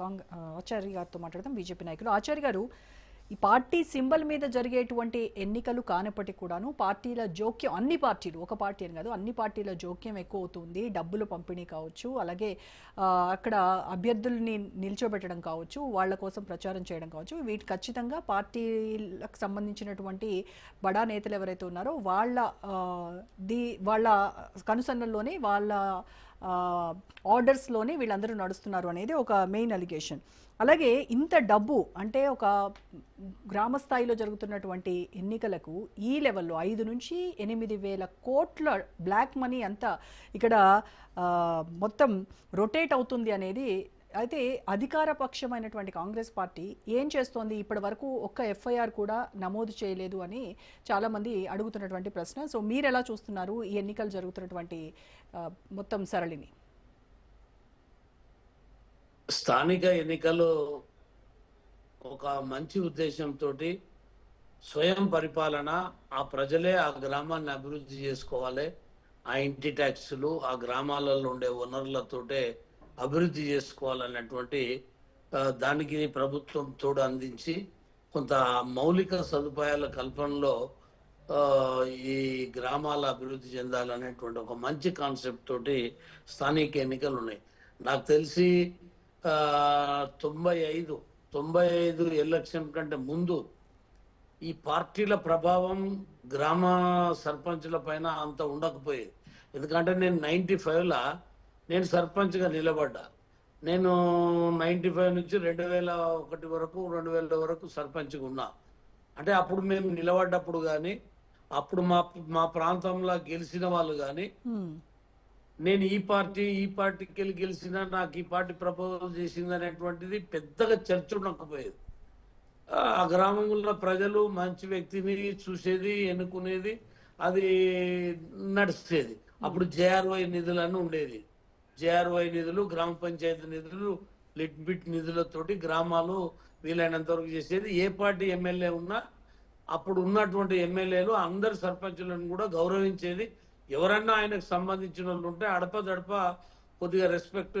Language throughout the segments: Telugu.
కాంగ్ ఆచార్య గారితో మాట్లాడదాం బీజేపీ నాయకులు. ఆచార్య గారు ఈ పార్టీ సింబల్ మీద జరిగేటువంటి ఎన్నికలు కానప్పటికీ కూడాను పార్టీల జోక్యం అన్ని పార్టీలు ఒక పార్టీ అని కాదు అన్ని పార్టీల జోక్యం ఎక్కువ అవుతుంది డబ్బులు పంపిణీ కావచ్చు అలాగే అక్కడ అభ్యర్థుల్ని నిల్చోబెట్టడం కావచ్చు వాళ్ళ కోసం ప్రచారం చేయడం కావచ్చు. వీటి ఖచ్చితంగా పార్టీలకు సంబంధించినటువంటి బడా నేతలు ఎవరైతే ఉన్నారో వాళ్ళ దీ ది వాళ్ళ కనుసన్నల్లోనే వాళ్ళ ఆర్డర్స్లోనే వీళ్ళందరూ నడుస్తున్నారు అనేది ఒక మెయిన్ అలిగేషన్. అలాగే ఇంత డబ్బు అంటే ఒక గ్రామ స్థాయిలో జరుగుతున్నటువంటి ఎన్నికలకు ఈ లెవెల్లో ఐదు నుంచి ఎనిమిది వేల కోట్ల బ్లాక్ మనీ అంతా ఇక్కడ మొత్తం రొటేట్ అవుతుంది అనేది అయితే అధికార పక్షమైనటువంటి కాంగ్రెస్ పార్టీ ఏం చేస్తోంది? ఇప్పటి వరకు ఒక్క ఎఫ్ఐఆర్ కూడా నమోదు చేయలేదు అని చాలామంది అడుగుతున్నటువంటి ప్రశ్న. సో మీరు ఎలా చూస్తున్నారు ఈ ఎన్నికలు జరుగుతున్నటువంటి మొత్తం సరళిని? స్థానిక ఎన్నికలు ఒక మంచి ఉద్దేశంతో స్వయం పరిపాలన ఆ ప్రజలే ఆ గ్రామాన్ని అభివృద్ధి చేసుకోవాలి. ఆ ఇంటి ట్యాక్సులు ఆ గ్రామాలలో ఉండే వనరులతోటే అభివృద్ధి చేసుకోవాలన్నటువంటి దానికి ప్రభుత్వం తోడు అందించి కొంత మౌలిక సదుపాయాల కల్పనలో ఈ గ్రామాల అభివృద్ధి చెందాలనేటువంటి ఒక మంచి కాన్సెప్ట్ తోటి స్థానిక ఎన్నికలు ఉన్నాయి. నాకు తెలిసి తొంభై ఐదు తొంభై ఐదు ఎలక్షన్ కంటే ముందు ఈ పార్టీల ప్రభావం గ్రామ సర్పంచ్ల పైన అంత ఉండకపోయేది. ఎందుకంటే నేను నైన్టీ ఫైవ్లో నేను సర్పంచ్గా నిలబడ్డా. నేను నైన్టీ ఫైవ్ నుంచి రెండు వేల ఒకటి వరకు రెండు వేల వరకు సర్పంచ్గా ఉన్నా. అంటే అప్పుడు మేము నిలబడ్డప్పుడు కానీ అప్పుడు మా మా ప్రాంతంలో గెలిచిన వాళ్ళు కానీ నేను ఈ పార్టీ ఈ పార్టీకి వెళ్ళి గెలిచినా నాకు ఈ పార్టీ ప్రపోజల్ చేసింది అనేటువంటిది పెద్దగా చర్చ ఉండకపోయేది. ఆ గ్రామంలో ప్రజలు మంచి వ్యక్తిని చూసేది ఎన్నుకునేది అది నడిచేది. అప్పుడు జేఆర్వై నిధులని ఉండేది. జేఆర్వై నిధులు గ్రామ పంచాయతీ నిధులు లిట్ బిట్ నిధులతోటి గ్రామాలు వీలైనంత వరకు చేసేది. ఏ పార్టీ ఎమ్మెల్యే ఉన్నా అప్పుడు ఉన్నటువంటి ఎమ్మెల్యేలు అందరు సర్పంచులను కూడా గౌరవించేది. ఎవరన్నా ఆయనకు సంబంధించిన వాళ్ళు ఉంటే అడప దడప కొద్దిగా రెస్పెక్ట్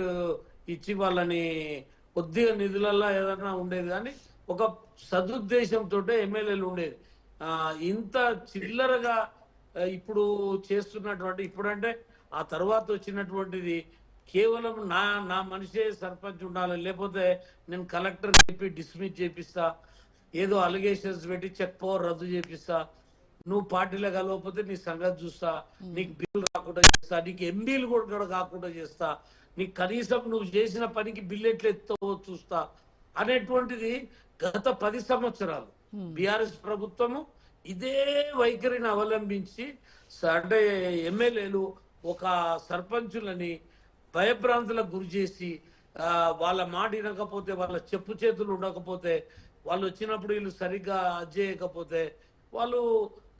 ఇచ్చి వాళ్ళని కొద్దిగా నిధులలో ఏదైనా ఉండేది. కానీ ఒక సదుద్దేశంతో ఎమ్మెల్యేలు ఉండేది. ఇంత చిల్లరగా ఇప్పుడు చేస్తున్నటువంటి ఇప్పుడంటే ఆ తర్వాత వచ్చినటువంటిది కేవలం నా నా మనిషే సర్పంచ్ ఉండాలి. లేకపోతే నేను కలెక్టర్ చెప్పి డిస్మిస్ చేపిస్తా. ఏదో అలిగేషన్స్ పెట్టి చెక్ పవర్ రద్దు చేపిస్తా. నువ్వు పార్టీలో కలవకపోతే నీ సంగతి చూస్తా నీకు బిల్లు రాకుండా చేస్తా నీకు ఎంబీలు కూడా కాకుండా చేస్తా నీకు కనీసం నువ్వు చేసిన పనికి బిల్లు ఎట్లా ఎత్తావో చూస్తా అనేటువంటిది గత పది సంవత్సరాలు. బీఆర్ఎస్ ప్రభుత్వము ఇదే వైఖరిని అవలంబించి అంటే ఎమ్మెల్యేలు ఒక సర్పంచులని భయభ్రాంతులకు గురి చేసి వాళ్ళ మాట వినకపోతే వాళ్ళ చెప్పు చేతులు ఉండకపోతే వాళ్ళు వచ్చినప్పుడు వీళ్ళు సరిగ్గా అది చేయకపోతే వాళ్ళు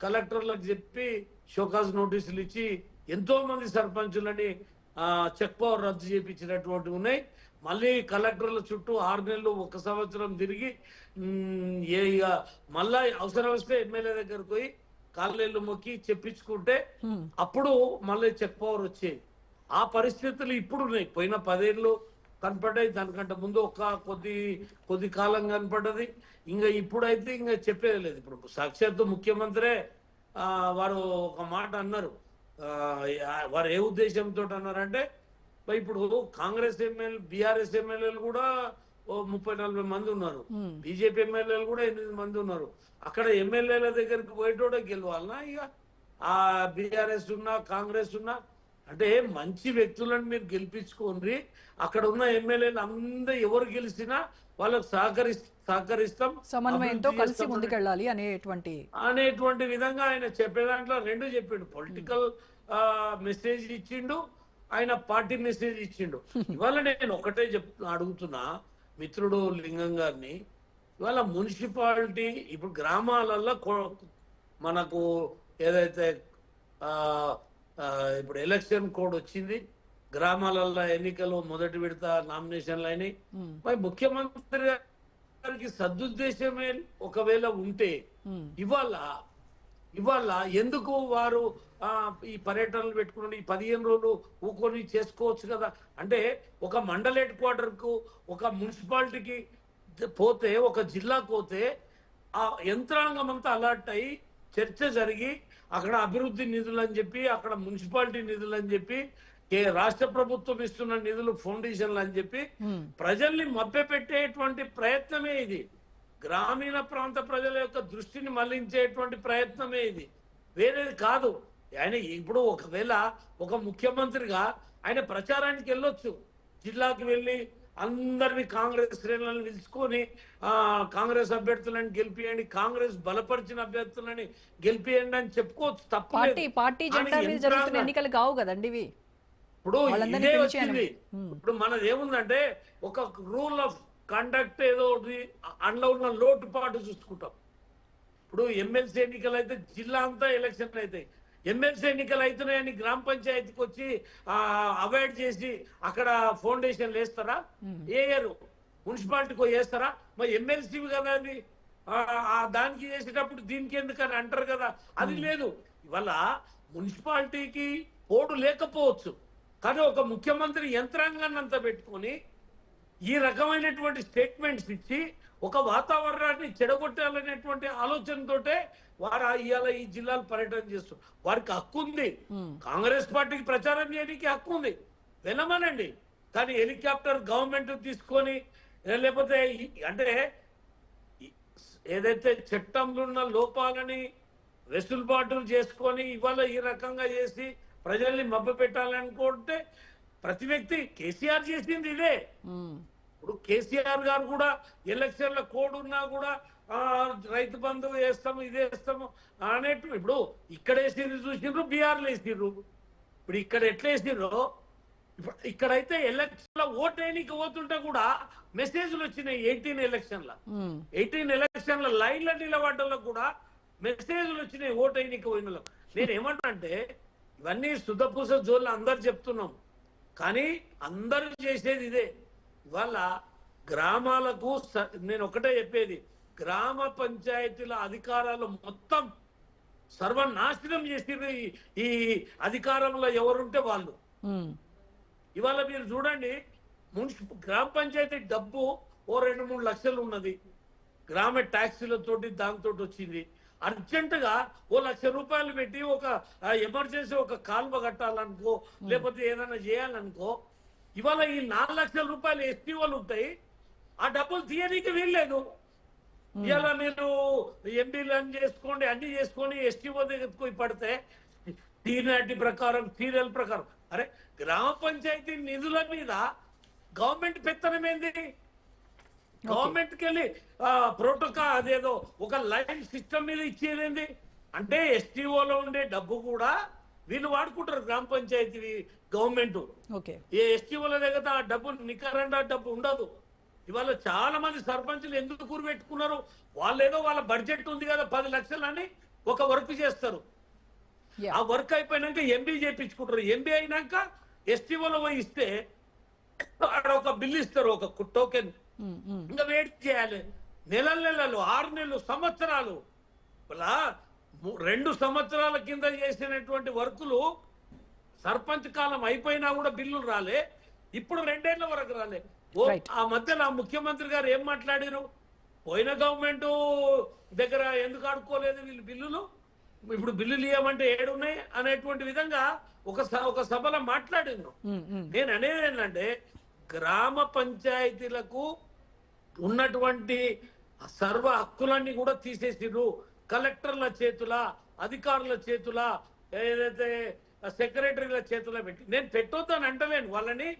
కలెక్టర్లకు చెప్పి షోకాజ్ నోటీసులు ఇచ్చి ఎంతో మంది సర్పంచులని ఆ, చెక్ పవర్ రద్దు చేయించినటువంటివి ఉన్నాయి. మళ్ళీ కలెక్టర్ల చుట్టూ ఆరు నెలలు ఒక సంవత్సరం తిరిగి ఏ మళ్ళా అవసరం వస్తే ఎమ్మెల్యే దగ్గరకు పోయి కాళ్ళేళ్ళు మొక్కి చెప్పించుకుంటే. అప్పుడు మళ్ళీ చెక్ పవర్ వచ్చేది. ఆ పరిస్థితులు ఇప్పుడు ఉన్నాయి. పోయిన పదేళ్ళు కనపడ్డాయి దానికంటే ముందు ఒక కొద్ది కొద్ది కాలం కనపడ్డది. ఇంకా ఇప్పుడైతే ఇంకా చెప్పేది లేదు. ఇప్పుడు సాక్షాత్తు ముఖ్యమంత్రే ఆ, వారు ఒక మాట అన్నారు. వారు ఏ ఉద్దేశంతో అన్నారంటే ఇప్పుడు కాంగ్రెస్ ఎమ్మెల్యే బీఆర్ఎస్ ఎమ్మెల్యేలు కూడా ఓ ముప్పై నలభై మంది ఉన్నారు. బీజేపీ ఎమ్మెల్యేలు కూడా ఎనిమిది మంది ఉన్నారు. అక్కడ ఎమ్మెల్యేల దగ్గరికి పోయేటోడే గెలవాలనా ఇక? ఆ బీఆర్ఎస్ ఉన్నా కాంగ్రెస్ ఉన్నా అంటే మంచి వ్యక్తులను మీరు గెలిపించుకోండి. అక్కడ ఉన్న ఎమ్మెల్యేలు అందరూ ఎవరు గెలిచినా వాళ్ళకు సహకరి సహకరిస్తాం సమన్వయంతో కలిసి ముందుకెళ్ళాలి అనేటువంటి అనేటువంటి విధంగా ఆయన చెప్పే దాంట్లో రెండు చెప్పిండు. పొలిటికల్ మెసేజ్ ఇచ్చిండు. ఆయన పార్టీ మెసేజ్ ఇచ్చిండు. ఇవాళ నేను ఒకటే చెప్ అడుగుతున్నా మిత్రుడు లింగం గారిని. ఇవాళ మున్సిపాలిటీ ఇప్పుడు గ్రామాలలో మనకు ఏదైతే ఇప్పుడు ఎలక్షన్ కోడ్ వచ్చింది గ్రామాలలో ఎన్నికలు మొదటి విడత నామినేషన్లు అయినాయి. మరి ముఖ్యమంత్రి గారికి సదుద్దేశమే ఒకవేళ ఉంటే. ఇవాళ ఇవాళ ఎందుకు వారు ఈ పర్యటనలు పెట్టుకుని ఈ పదిహేను రోజులు ఊకొని చేసుకోవచ్చు కదా అంటే ఒక మండల్ హెడ్ క్వార్టర్కు ఒక మున్సిపాలిటీకి పోతే ఒక జిల్లాకు పోతే ఆ యంత్రాంగం అంతా అలర్ట్ అయ్యి చర్చ జరిగి అక్కడ అభివృద్ధి నిధులు అని చెప్పి అక్కడ మున్సిపాలిటీ నిధులు అని చెప్పి రాష్ట్ర ప్రభుత్వం ఇస్తున్న నిధులు ఫౌండేషన్లు అని చెప్పి. ప్రజల్ని మభ్యపెట్టేటువంటి ప్రయత్నమే ఇది. గ్రామీణ ప్రాంత ప్రజల యొక్క దృష్టిని మళ్ళించేటువంటి ప్రయత్నమే ఇది. వేరేది కాదు. ఆయన ఇప్పుడు ఒకవేళ ఒక ముఖ్యమంత్రిగా ఆయన ప్రచారానికి వెళ్ళొచ్చు. జిల్లాకి వెళ్ళి అందరినీ కాంగ్రెస్ శ్రేణులను పిలుచుకొని కాంగ్రెస్ అభ్యర్థులను గెలిపియండి కాంగ్రెస్ బలపరిచిన అభ్యర్థులని గెలిపియండి అని చెప్పుకోవచ్చు తప్పలేదు పార్టీ పార్టీ జరుగుతున్న ఎన్నికలు కావు కదండి ఇవి. ఇప్పుడు ఇదే వచ్చింది. ఇప్పుడు మనది ఏముందంటే ఒక రూల్ ఆఫ్ కండక్ట్ ఏదో ఒకటి అందులో ఉన్న లోటుపాటు చూసుకుంటాం. ఇప్పుడు ఎమ్మెల్సీ ఎన్నికలు అయితే జిల్లా అంతా ఎలక్షన్ అవుతాయి ఎమ్మెల్సీ ఎన్నికలు అవుతున్నాయని గ్రామ పంచాయతీకి వచ్చి అవాయిడ్ చేసి అక్కడ ఫౌండేషన్ వేస్తారా వేయరు మున్సిపాలిటీకి వేస్తారా మరి ఎమ్మెల్సీ కదా అది దానికి చేసేటప్పుడు దీనికి ఎందుకని అంటారు కదా? అది లేదు. ఇవాళ మున్సిపాలిటీకి పోడు లేకపోవచ్చు. కానీ ఒక ముఖ్యమంత్రి యంత్రాంగాన్ని అంతా పెట్టుకొని ఈ రకమైనటువంటి స్టేట్మెంట్స్ ఇచ్చి ఒక వాతావరణాన్ని చెడగొట్టాలనేటువంటి ఆలోచనతోటే వారు ఇవాళ ఈ జిల్లాలు పర్యటన చేస్తారు వారికి హక్కు ఉంది. కాంగ్రెస్ పార్టీకి ప్రచారం చేయడానికి హక్కు ఉంది. వెళ్ళమనండి. కానీ హెలికాప్టర్ గవర్నమెంట్ తీసుకొని లేకపోతే అంటే ఏదైతే చట్టంలో ఉన్న లోపాలని వెసులుబాటులు చేసుకొని ఇవాళ ఈ రకంగా చేసి ప్రజల్ని మభ్య పెట్టాలనుకుంటే ప్రతి వ్యక్తి కేసీఆర్ చేసింది ఇదే. ఇప్పుడు కేసీఆర్ గారు కూడా ఎలక్షన్ల కోడ్ ఉన్నా కూడా రైతు బంధు వేస్తాము ఇది వేస్తాము అనేట్టు ఇప్పుడు ఇక్కడ వేసిండ్రు చూసిండ్రు బీహార్లో వేసిండ్రు ఇప్పుడు ఇక్కడ ఎట్లా వేసిండ్రో ఇప్పుడు ఇక్కడైతే ఎలక్షన్లో ఓట్ వేయనీకి పోతుంటే కూడా మెసేజ్లు వచ్చినాయి ఎయిటీన్ ఎలక్షన్ల. ఎయిటీన్ ఎలక్షన్ల లైన్ల నిలబడ్డలో కూడా మెసేజ్లు వచ్చినాయి ఓట్ అయినకి పోయిన. నేను ఏమంటా అంటే ఇవన్నీ సుధపూస జోళ్ళు అందరు చెప్తున్నాం కానీ అందరూ చేసేది ఇదే. ఇవాళ గ్రామాలకు నేను ఒకటే చెప్పేది. గ్రామ పంచాయతీల అధికారాలు మొత్తం సర్వనాశనం చేసింది ఈ- అధికారంలో ఎవరుంటే వాళ్ళు. ఇవాళ మీరు చూడండి మున్సిప గ్రామ పంచాయతీ డబ్బు ఓ రెండు మూడు లక్షలు ఉన్నది. గ్రామ ట్యాక్సీలతోటి దాంతో వచ్చింది. అర్జెంట్గా ఓ లక్ష రూపాయలు పెట్టి ఒక ఎమర్జెన్సీ ఒక కాల్వ కట్టాలనుకో లేకపోతే ఏదైనా చేయాలనుకో ఇవాళ ఈ నాలుగు లక్షల రూపాయలు ఎస్టీ వాళ్ళు ఉంటాయి ఆ డబ్బులు తీయనీకి వీల్లేదు. ఇవాళ మీరు ఎంపీలను చేసుకోండి అన్ని చేసుకొని ఎస్టీ దగ్గరికి పడితే టీనాటి ప్రకారం సీరియల్ ప్రకారం అరే గ్రామ పంచాయతీ నిధుల మీద గవర్నమెంట్ పెత్తనం ఏంది గవర్నమెంట్కి వెళ్ళి ప్రోటోకాల్ అదేదో ఒక లైన్ సిస్టమ్ మీద ఇచ్చేదేంది? అంటే ఎస్టీఓలో ఉండే డబ్బు కూడా వీళ్ళు వాడుకుంటారు గ్రామ పంచాయతీ గవర్నమెంట్. ఓకే. ఏ ఎస్టీఓల దగ్గర ఆ డబ్బు నికరంగా డబ్బు ఉండదు. ఇవాళ చాలా మంది సర్పంచులు ఎందుకు కూరబెట్టుకున్నారు వాళ్ళు ఏదో వాళ్ళ బడ్జెట్ ఉంది కదా పది లక్షలు అని ఒక వర్క్ చేస్తారు. ఆ వర్క్ అయిపోయినాక ఎంబీ చేయించుకుంటారు ఎంబీ అయినాక ఎస్టీఓలో పోయి ఇస్తే ఆడ ఒక బిల్ ఇస్తారు ఒక టోకెన్. ఇంకా వెయిట్ చేయాలి. నెలల నెలలు ఆరు నెలలు సంవత్సరాలు. రెండు సంవత్సరాల కింద చేసినటువంటి వర్కులు సర్పంచ్ కాలం అయిపోయినా కూడా బిల్లులు రాలే. ఇప్పుడు రెండేళ్ళ వరకు రాలే. ఓ. ఆ మధ్యలో ముఖ్యమంత్రి గారు ఏం మాట్లాడారు? పోయిన గవర్నమెంట్ దగ్గర ఎందుకు ఆడుకోలేదు వీళ్ళు బిల్లులు? ఇప్పుడు బిల్లులు ఇవ్వమంటే ఏడున్నాయి అనేటువంటి విధంగా ఒక ఒక సభలో. మ్మ్. నేను అనేది ఏంటంటే గ్రామ పంచాయతీలకు ఉన్నటువంటి సర్వ హక్కులన్నీ కూడా తీసేసిర్రు. కలెక్టర్ల చేతుల అధికారుల చేతుల ఏదైతే సెక్రటరీల చేతుల పెట్టి. నేను పెట్టొద్దని అంటలేను. వాళ్ళని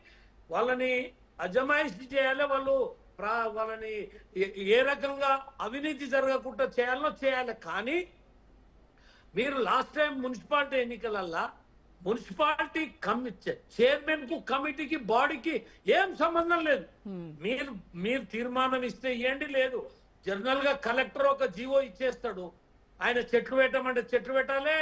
వాళ్ళని అజమాయిషి చేయాలి వాళ్ళు ప్రా- వాళ్ళని ఏ- ఏ రకంగా అవినీతి జరగకుండా చేయాలో చేయాలి. కానీ మీరు లాస్ట్ టైం మున్సిపాలిటీ ఎన్నికలల్లా మున్సిపాలిటీ కమి చైర్మన్కు కమిటీకి బాడీకి ఏం సంబంధం లేదు. మీరు మీరు తీర్మానం ఇస్తే ఇవ్వండి లేదు. జనరల్గా కలెక్టర్ ఒక జీవో ఇచ్చేస్తాడు. ఆయన చెట్లు పెట్టమంటే చెట్లు పెట్టాలి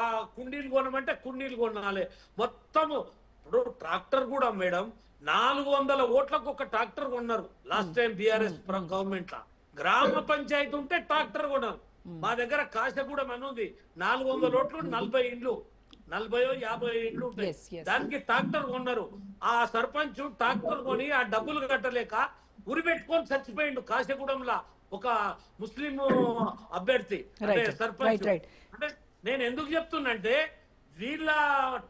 ఆ కుండీలు కొనమంటే కుండీలు కొనాలి. మొత్తము ఇప్పుడు ట్రాక్టర్ కూడా మేడం నాలుగు వందల ఓట్లకు ఒక ట్రాక్టర్ కొన్నారు. లాస్ట్ టైం బీఆర్ఎస్ గవర్నమెంట్ లా గ్రామ పంచాయతీ ఉంటే ట్రాక్టర్ కొన్నారు మా దగ్గర కాశగూడెం అని ఉంది. నాలుగు వందల ఓట్లు నలభై ఇండ్లు. నలభైయో యాభై ఇండ్లు ఉంటాయి. దానికి ట్రాక్టర్ కొన్నారు ఆ సర్పంచ్ ట్రాక్టర్ కొని ఆ డబ్బులు కట్టలేక ఉరి పెట్టుకొని చచ్చిపోయిండు కాశగూడెంలా ఒక ముస్లిం అభ్యర్థి అంటే సర్పంచ్. అంటే నేను ఎందుకు చెప్తున్నంటే వీళ్ళ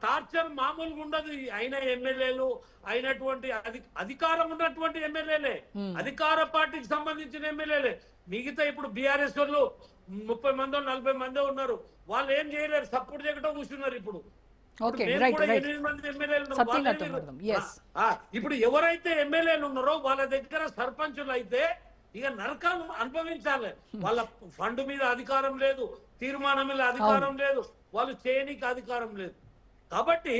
టార్చర్ మామూలుగా ఉండదు. అయిన ఎమ్మెల్యేలు అయినటువంటి అధి- అధికారం ఉన్నటువంటి ఎమ్మెల్యేలే. అధికార పార్టీకి సంబంధించిన ఎమ్మెల్యేలే. మిగతా ఇప్పుడు బీఆర్ఎస్ వాళ్ళు ముప్పై మందో నలభై మందో ఉన్నారు. వాళ్ళు ఏం చేయలేరు. సపోర్ట్ చేయకుండా కూర్చున్నారు ఇప్పుడు. ఇప్పుడు ఎవరైతే ఎమ్మెల్యేలు ఉన్నారో వాళ్ళ దగ్గర సర్పంచులు అయితే ఇక నరకం అనుభవించాలి. వాళ్ళ ఫండ్ మీద అధికారం లేదు. తీర్మానం మీద అధికారం లేదు. వాళ్ళు చేయనికి అధికారం లేదు. కాబట్టి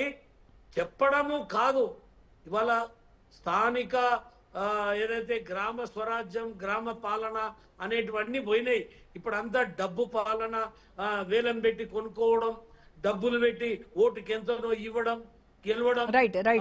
చెప్పడము కాదు. ఇవాళ స్థానిక ఏదైతే గ్రామ స్వరాజ్యం గ్రామ పాలన అనేటివన్నీ పోయినాయి. ఇప్పుడు అంతా డబ్బు పాలన వేలం పెట్టి కొనుక్కోవడం డబ్బులు పెట్టి ఓటుకి ఎంతనో ఇవ్వడం గెలవడం రైట్ రైట్